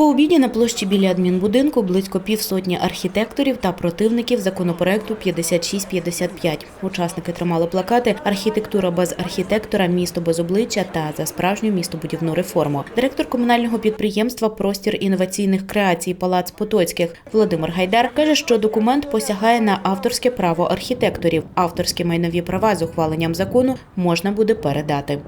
По обіді на площі біля адмінбудинку близько півсотні архітекторів та противників законопроекту 5655. Учасники тримали плакати Архітектура без архітектора, місто без обличчя та за справжню містобудівну реформу. Директор комунального підприємства Простір інноваційних креацій Палац Потоцьких Володимир Гайдар каже, що документ посягає на авторське право архітекторів. Авторські майнові права з ухваленням закону можна буде передати.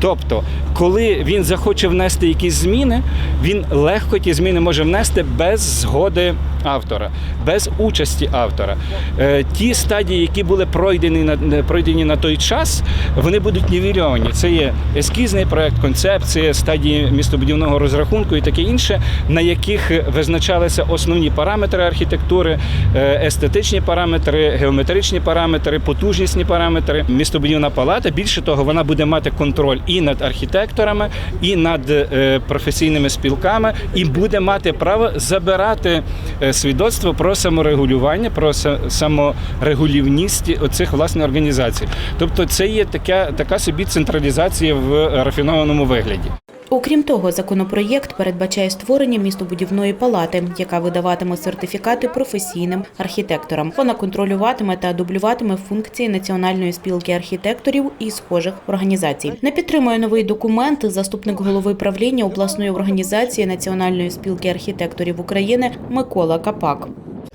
Тобто, коли він захоче внести якісь зміни, він легко ті зміни може внести без згоди автора, без участі автора. Е, Ті стадії, які були пройдені на пройдені на той час, вони будуть нівельовані. Це є ескізний проект, концепція, стадії містобудівного розрахунку і таке інше, на яких визначалися основні параметри архітектури, е, естетичні параметри, геометричні параметри, потужнісні параметри. Містобудівна палата більше того, вона буде мати контроль над архітекторами, і над е, професійними спілками, і буде мати право забирати е, свідоцтво про саморегулювання, про са- саморегулівність оцих власне організацій. Тобто, це є така, така собі централізація в рафінованому вигляді. Окрім того, законопроєкт передбачає створення містобудівної палати, яка видаватиме сертифікати професійним архітекторам. Вона контролюватиме та дублюватиме функції Національної спілки архітекторів і схожих організацій. Не підтримує новий документ заступник голови правління обласної організації Національної спілки архітекторів України Микола Капак.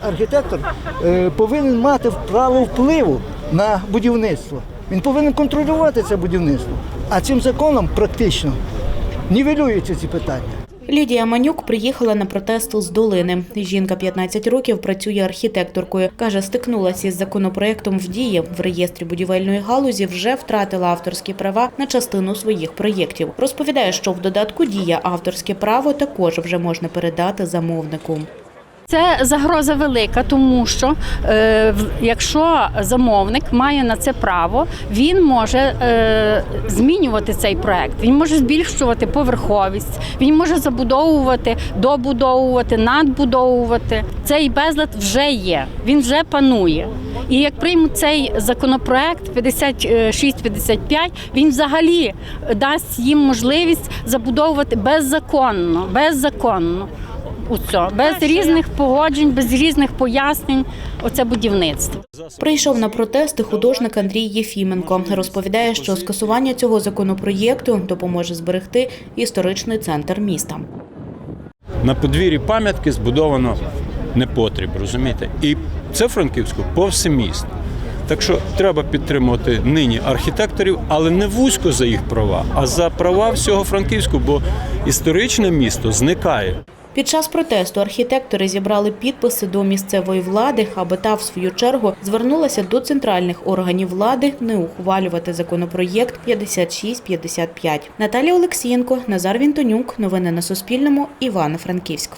Архітектор е, повинен мати право впливу на будівництво. Він повинен контролювати це будівництво. А цим законом практично нівелюються ці питання. Лідія Манюк приїхала на протест з долини. Жінка 15 років працює архітекторкою. Каже, стикнулася із законопроектом в дії в реєстрі будівельної галузі. Вже втратила авторські права на частину своїх проєктів. Розповідає, що в додатку дія авторське право також вже можна передати замовнику. Це загроза велика, тому що е, якщо замовник має на це право, він може е, змінювати цей проект. Він може збільшувати поверховість, він може забудовувати, добудовувати, надбудовувати. Цей безлад вже є, він вже панує. І як приймуть цей законопроект 56-55, він взагалі дасть їм можливість забудовувати беззаконно, беззаконно. Усе, без різних погоджень, без різних пояснень. Оце будівництво. Прийшов на протести художник Андрій Єфіменко. Розповідає, що скасування цього законопроєкту допоможе зберегти історичний центр міста. на подвір'ї пам'ятки збудовано непотріб, розумієте? І це Франківську повсеміст. Так що треба підтримувати нині архітекторів, але не вузько за їх права, а за права всього Франківську, бо історичне місто зникає. Під час протесту архітектори зібрали підписи до місцевої влади, аби та, в свою чергу, звернулася до центральних органів влади не ухвалювати законопроєкт 5655. Наталія Олексієнко, Назар Вінтонюк. Новини на Суспільному. Івано-Франківськ.